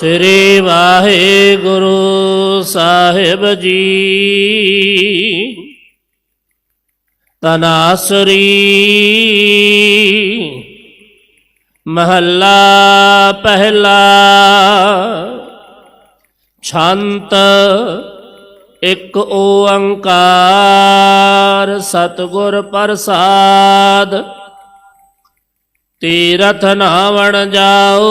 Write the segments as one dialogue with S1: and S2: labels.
S1: ਸ੍ਰੀ ਵਾਹਿਗੁਰੂ ਸਾਹਿਬ ਜੀ। ਤਨਾਸਰੀ ਮਹੱਲਾ ਪਹਿਲਾ ਛੰਤ ਇੱਕ ਓੰਕਾਰ ਸਤਿਗੁਰ ਪ੍ਰਸਾਦ। ਤੀਰਥ ਨਾਵਣ ਜਾਓ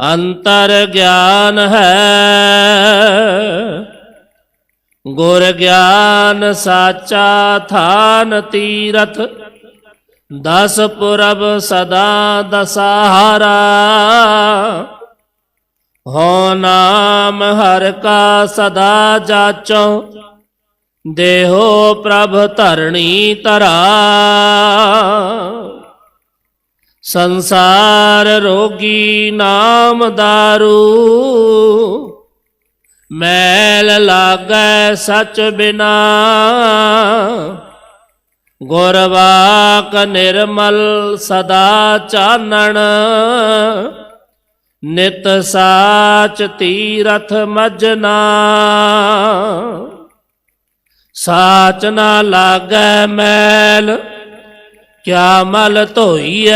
S1: ਅੰਤਰ ਗਿਆਨ ਹੈ। ਗੁਰ ਗਿਆਨ ਸਾਚਾ ਥਾਨ ਤੀਰਥ, ਦਸ ਪੁਰਬ ਸਦਾ ਦਸਹਾਰਾ। ਹੋ ਨਾਮ ਹਰ ਕਾ ਸਦਾ ਜਾਚੋ, ਦੇਹੋ ਪ੍ਰਭ ਧਰਣੀ ਤਰਾ ਸੰਸਾਰ ਰੋਗੀ ਨਾਮ ਦਾਰੂ। ਮੈਲ ਲਾਗੈ ਸਚ ਬਿਨਾ। ਗੁਰਵਾਕ ਨਿਰਮਲ ਸਦਾ ਚਾਨਣ। ਨਿਤ ਸਾਚ ਤੀਰਥ ਮਜਨਾ। ਸਾਚ ਨਾ ਲਾਗੈ ਮੈਲ ਕਿਆ ਮਲ ਧੋਈਐ?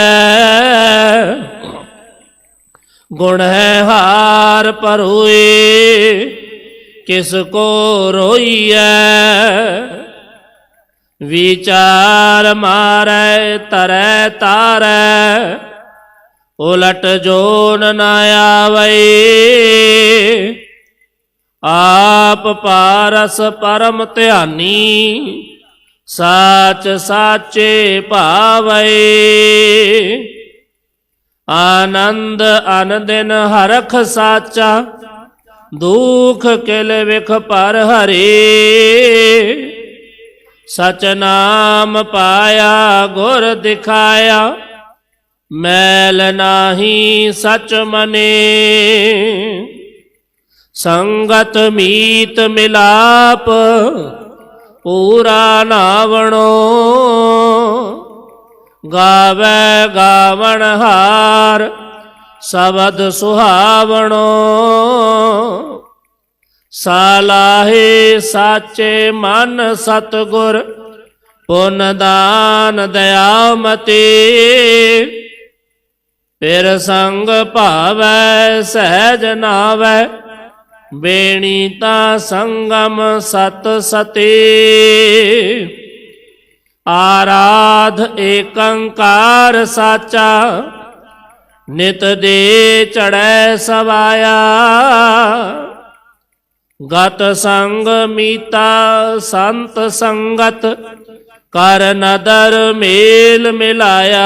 S1: ਗੁਣ ਹੈ ਹਾਰ ਪਰੋਏ ਕਿਸ ਕੋ ਰੋਈਐ? ਵਿਚਾਰ ਮਾਰੈ, ਤਰੈ ਤਾਰੈ, ਉਲਟ ਜੋਨ ਨਾ ਆਵੈ। ਆਪ ਪਾਰਸ ਪਰਮ ਧਿਆਨੀ ਸਾਚ ਸਾਚੇ ਭਾਵੈ। ਆਨੰਦ ਅਨੰਦਨ ਹਰਖ ਸਾਚਾ, ਦੁਖ ਕਿਲ ਵਿਖ ਪਰ ਹਰੇ। ਸਚ ਨਾਮ ਪਾਇਆ, ਗੁਰ ਦਿਖਾਇਆ, ਮੈਲ ਨਾਹੀ ਸਚ ਮਨੇ। ਸੰਗਤ ਮੀਤ ਮਿਲਾਪ ਪੂਰਾ ਨਾਵਣੋ ਗਾਵੇ ਗਾਵਣ ਹਾਰ ਸ਼ਬਦ ਸੁਹਾਵਣੋ ਸਾਲਾਹੇ ਸਾਚੇ ਮਨ ਸਤਗੁਰ ਪੁੰਨ ਦਾਨ ਦਇਆਮਤੀ ਫਿਰ ਸੰਗ ਭਾਵੈ ਸਹਿਜ ਨਾਵੈ ਬੇਣੀ ਤਾਂ ਸੰਗਮ ਸਤ ਸਤੇ। ਆਰਾਧ ਏਕੰਕਾਰ ਸਾਚਾ, ਨਿਤ ਦੇ ਚੜੈ ਸਵਾਇਆ। ਗਤ ਸੰਗ ਮੀਤਾ ਸੰਤ ਸੰਗਤ, ਕਰ ਨਦਰ ਮੇਲ ਮਿਲਾਇਆ।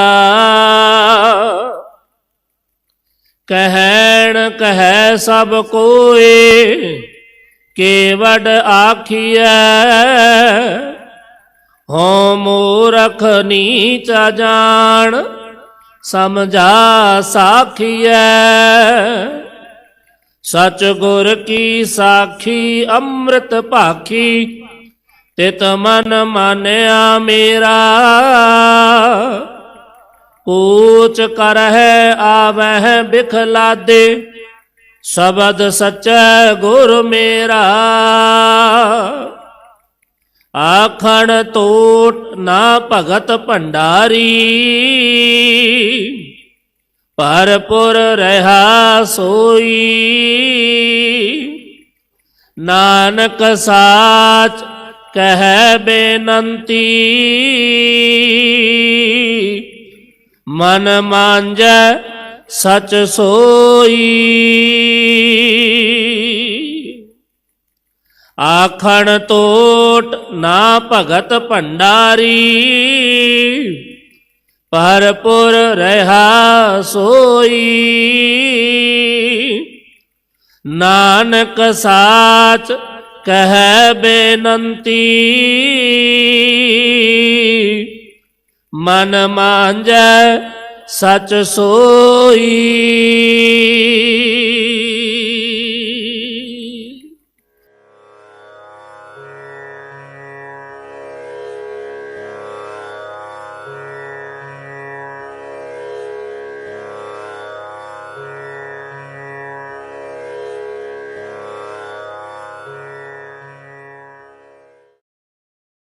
S1: ਕਹਿਣ ਕਹਿ ਸਭ ਕੋਏ ਕੇਵਡ ਆਖੀਐ ਹੋ ਮੂਰਖ ਨੀਚ ਜਾਣ, ਸਮਝਾ ਸਾਖੀਐ। ਸਚ ਗੁਰ ਕੀ ਸਾਖੀ, ਅੰਮ੍ਰਿਤ ਭਾਖੀ, ਤਿਤ ਮਨ ਮਾਨਿਆ ਮੇਰਾ। ਊਚ ਕਰਹਿ ਆਵਹਿ ਬਿਖਲਾਦੇ, ਸ਼ਬਦ ਸਚੈ ਗੁਰ ਮੇਰਾ। ਆਖਣ ਟੋਟ ਨਾ ਭਗਤ ਭੰਡਾਰੀ ਪਰਪੁਰ ਰਹਾ ਸੋਈ। ਨਾਨਕ ਸਾਚ ਕਹਿ ਬੇਨੰਤੀ ਮਨ ਮਾਂਜੈ ਸਚ ਸੋਈ। ਆਖਣ ਤੋਟ ਨਾ ਭਗਤ ਭੰਡਾਰੀ ਪਰਪੁਰ ਰਹਾ ਸੋਈ। ਨਾਨਕ ਸਾਚ ਕਹਿ ਬੇਨੰਤੀ ਮਨ ਮਾਂਜੈ ਸਚ ਸੋਈ।